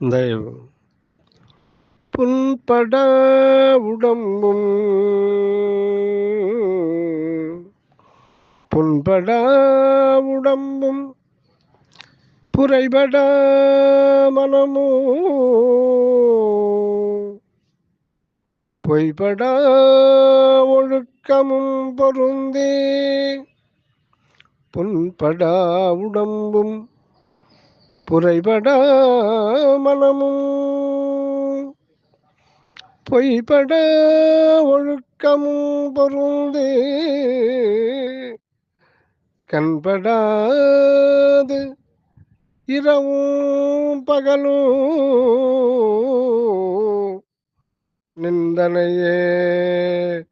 இந்த புண்பட உடம்பும் புண்பட உடம்பும் புரைபட மனமும் பொய்பட ஒழுக்கமும் பொருந்தே புண்பட உடம்பும் புரைபட மனமும் பொய்பட ஒழுக்கமும் பொருந்தே. கண்படாது இரவும் பகலும் நிந்தனையே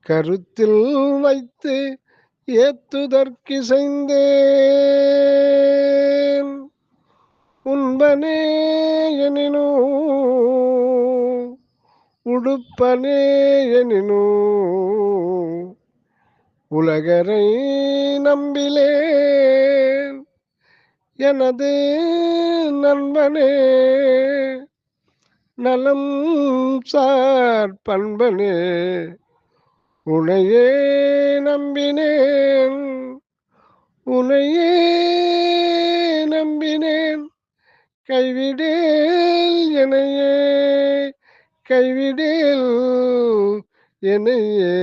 கருத்தில் வைத்து ஏத்துதற்கிசைந்தே. உண்பனே எனினோ உடுப்பனே எனினோ உலகரை நம்பிலேன் எனது நண்பனே நலம் சார் பண்பனே உனையே நம்பினேன் உனையே கைவிடேல் எனையே கைவிடேல் எனையே